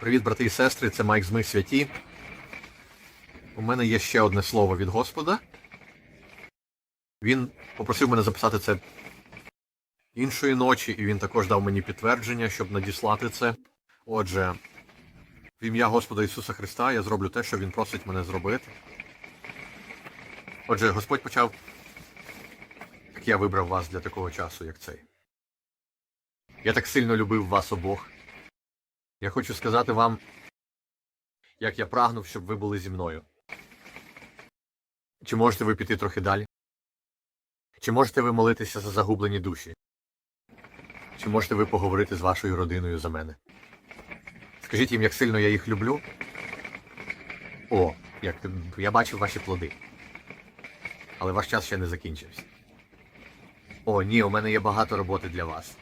Привіт, брати і сестри, це Майк з Ми Святі. У мене є ще одне слово від Господа. Він попросив мене записати це іншої ночі, і він також дав мені підтвердження, щоб надіслати це. Отже, в ім'я Господа Ісуса Христа я зроблю те, що Він просить мене зробити. Отже, Господь почав, як я вибрав вас для такого часу, як цей. Я так сильно любив вас обох. Я хочу сказати вам, як я прагнув, щоб ви були зі мною. Чи можете ви піти трохи далі? Чи можете ви молитися за загублені душі? Чи можете ви поговорити з вашою родиною за мене? Скажіть їм, як сильно я їх люблю. О, як я бачив ваші плоди. Але ваш час ще не закінчився. О, ні, у мене є багато роботи для вас.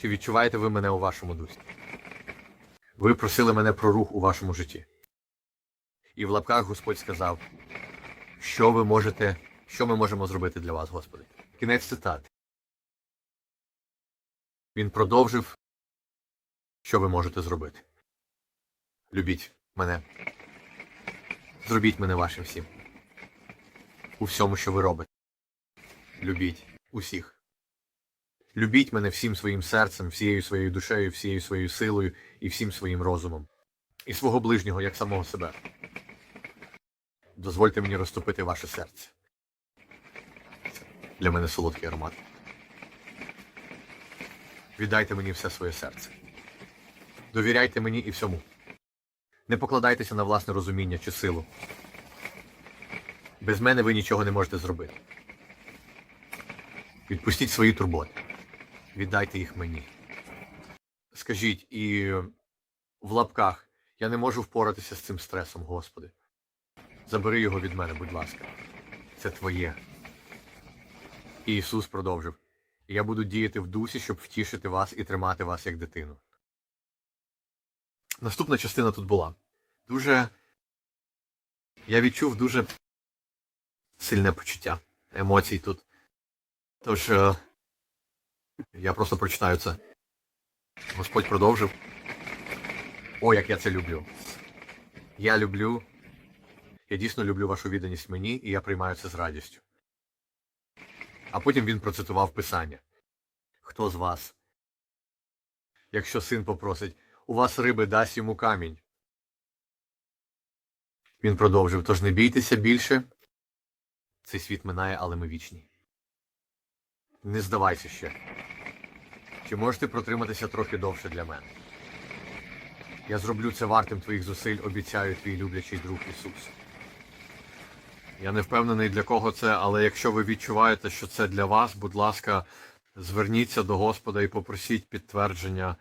Чи відчуваєте ви мене у вашому дусі? Ви просили мене про рух у вашому житті. І в лапках Господь сказав, що ви можете, що ми можемо зробити для вас, Господи. Кінець цитати. Він продовжив, що ви можете зробити. Любіть мене. Зробіть мене вашим всім. У всьому, що ви робите. Любіть усіх. Любіть мене всім своїм серцем, всією своєю душею, всією своєю силою і всім своїм розумом. І свого ближнього, як самого себе. Дозвольте мені розтопити ваше серце. Для мене солодкий аромат. Віддайте мені все своє серце. Довіряйте мені і всьому. Не покладайтеся на власне розуміння чи силу. Без мене ви нічого не можете зробити. Відпустіть свої турботи. Віддайте їх мені. Скажіть, і в лапках я не можу впоратися з цим стресом, Господи. Забери його від мене, будь ласка. Це твоє. І Ісус продовжив. Я буду діяти в дусі, щоб втішити вас і тримати вас як дитину. Наступна частина тут була. Дуже. Я відчув дуже сильне почуття емоцій тут. Тож. Я просто прочитаю це. Господь продовжив. О, як я це люблю. Я люблю. Я дійсно люблю вашу відданість мені, і я приймаю це з радістю. А потім він процитував Писання. Хто з вас? Якщо син попросить, у вас риби дасть йому камінь. Він продовжив, тож не бійтеся більше. Цей світ минає, але ми вічні. Не здавайся ще. Чи можете протриматися трохи довше для мене? Я зроблю це вартим твоїх зусиль, обіцяю твій люблячий друг Ісус. Я не впевнений для кого це, але якщо ви відчуваєте, що це для вас, будь ласка, зверніться до Господа і попросіть підтвердження.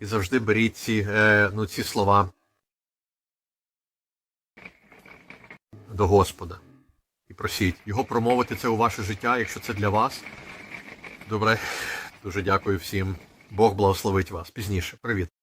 І завжди беріть ці, е, ну, ці слова до Господа просіть його промовити це у ваше життя, якщо це для вас. Добре, дуже дякую всім. Бог благословить вас. Пізніше. Привіт.